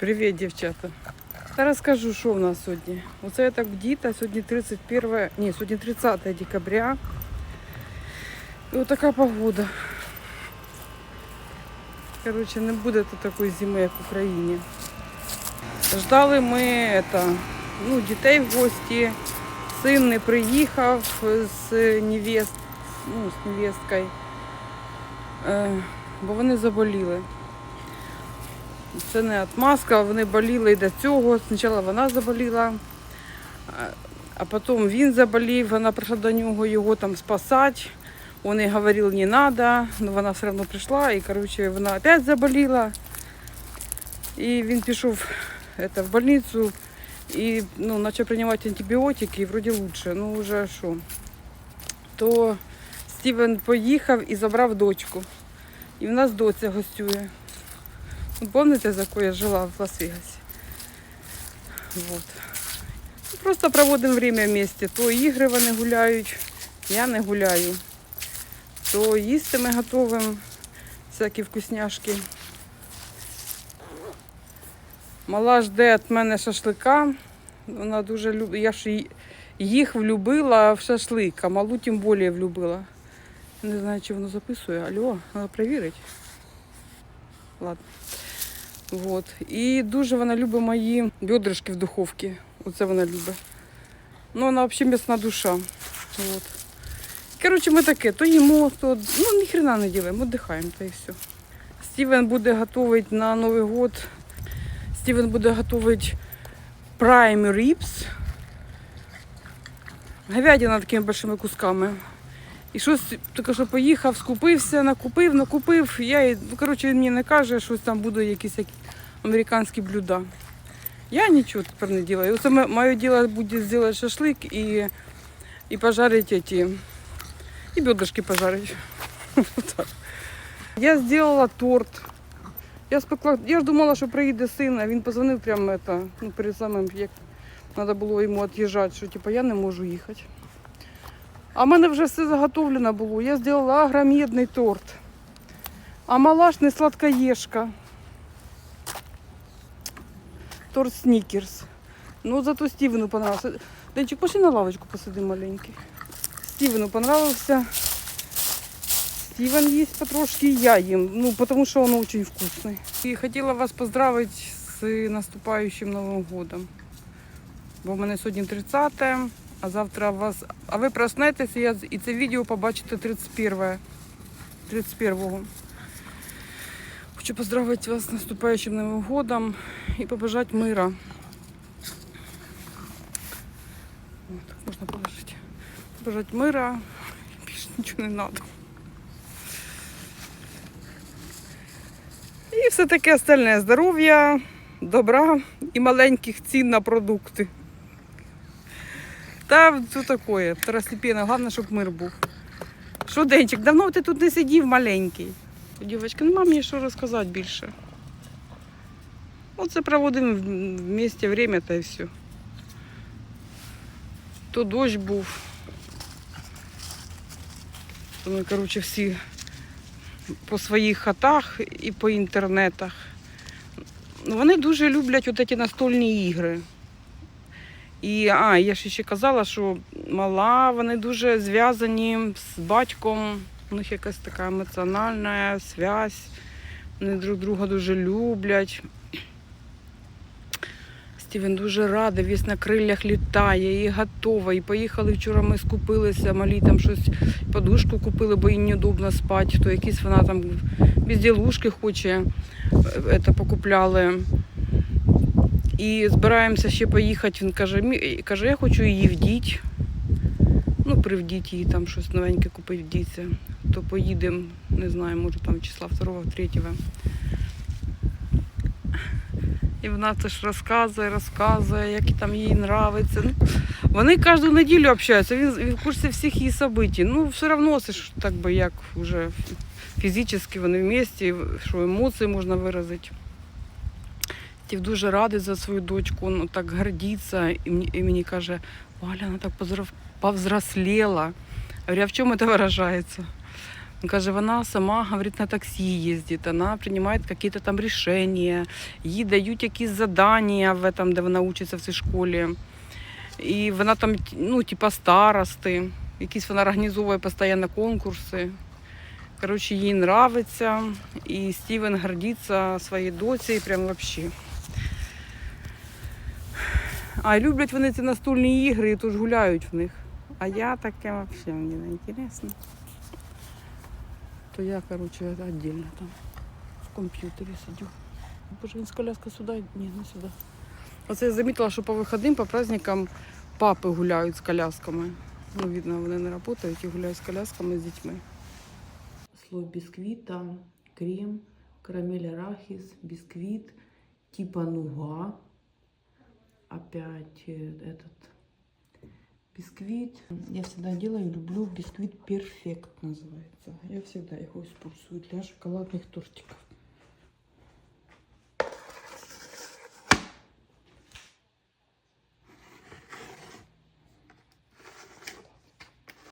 Привіт, дівчата. Та розкажу, що в нас сьогодні. Оце я так бдіта, сьогодні 31, ні, сьогодні 30 декабря. І отака погода. Коротше, не буде тут такої зими, як в Україні. Ждали ми это, ну, дітей в гості. Син не приїхав з невест, ну, з невесткою, е, бо вони заболіли. Це не отмазка, вони боліли і до цього. Спочатку вона заболіла, а- потім він заболів, вона прийшла до нього його там спасати. Вони говорили, не треба, але вона все одно прийшла і коротше, вона опять заболіла. І він пішов это, в больницю і ну, почав приймати антибіотики, і вроді лучше. Ну вже що. То Стівен поїхав і забрав дочку. І в нас доця гостює. Помните, за якою я жила в Лас-Вегасі? Вот. Просто проводимо время вместе. То ігри вони гуляють, я не гуляю. То їсти ми готуємо всякі вкусняшки. Мала жде від мене шашлика. Вона дуже любить. Я ж їх влюбила в шашлик, а малу тим більше влюбила. Не знаю, чи воно записує. Алло, треба перевірити. Ладно. Вот. І дуже вона любить мої бедрышки в духовці. Оце вона любить. Ну, вона взагалі м'ясна душа. Вот. Коротше, ми таке, то їмо, то ну, ніхрена не ділимо, віддихаємо та і все. Стівен буде готувати на Новий год. Стівен буде готувати prime ribs. Говядина такими большими кусками. І щось тільки що поїхав, скупився, накупив, накупив. Я, ну, коротше, він мені не каже, щось там буде якісь які американські блюда. Я нічого тепер не делаю. Оце моє діло буде зробити шашлик і, і пожарити ці, і бедрышки пожарити. Я зробила торт. Я спекла, я ж думала, що приїде син, а він позвонив прямо это, ну, перед самим, як треба було йому від'їжджати, що типу, я не можу їхати. А в мене вже все заготовлено було. Я зробила агромедний торт. А мала ж не сладкоежка. Торт снікерс. Ну, зато Стівену понравився. Денчик, пошли на лавочку посиди маленький. Стівену понравився. Стівен їсть потрошки, і я їм. Ну, тому що він дуже вкусний. І хотіла вас поздравити з наступаючим Новим годом. Бо в мене сьогодні 30 а завтра вас. А ви проснетеся і це відео побачите 31 31-го. Хочу поздравити вас з наступаючим Новим годом і побажати мира. От, можна положити. Побажати мира. Більше нічого не треба. І все таке остальне здоров'я, добра і маленьких цін на продукти. Та що таке, второстепенно, головне, щоб мир був. Що, Денчик, давно ти тут не сидів маленький. Дівчатка, нема мені що розказати більше. Оце проводимо в- вместе время та і все. То дощ був. То ми, коротше, всі по своїх хатах і по інтернетах. Ну, Вони дуже люблять от ці настольні ігри. І а, я ж ще казала, що мала, вони дуже зв'язані з батьком. У них якась така емоціональна зв'язь. Вони друг друга дуже люблять. Стівен дуже радий, весь на криллях літає і готова. І поїхали вчора. Ми скупилися, малі там щось подушку купили, бо їй неудобно спати. То якісь вона там безділушки хоче. е, Це покупляли. І збираємося ще поїхати. Він каже, «Мі- каже, я хочу її вдіть. Ну, привдіть її там щось новеньке купити вдіться. То поїдемо, не знаю, може там числа 2 3 І вона це ж розказує, розказує, як там їй нравиться. Ну, вони кожну неділю общаються, він, він в курсі всіх її событий. Ну, все одно це ж так би як вже фізично вони в місті, що емоції можна виразити. Стів дуже радий за свою дочку, ну так гордиться. І мені, і мені каже, Валя, вона так повзрослела. Говорю, а в чому це виражається? Він каже, вона сама говорить, на таксі їздить, вона приймає якісь там рішення, їй дають якісь завдання в этом, де вона учиться в цій школі. І вона там, ну, типа старости, якісь вона організовує постійно конкурси. Коротше, їй нравиться, і Стівен гордиться своєю доцею, прям вообще. А люблять вони ці настольні ігри і тож гуляють в них. А я таке вообще мені не інтересно. То я, короче, это отдельно там в комп'ютері сидю. Боже, він з коляска сюди? Ні, не сюди. Оце я замітила, що по вихідним, по праздникам папи гуляють з колясками. Ну, видно, вони не працюють і гуляють з колясками з дітьми. Слой бісквіта, крем, карамель арахис, бісквіт, типа нуга. Опять э, этот бисквит. Я всегда делаю, люблю бисквит перфект называется. Я всегда его использую для шоколадных тортиков.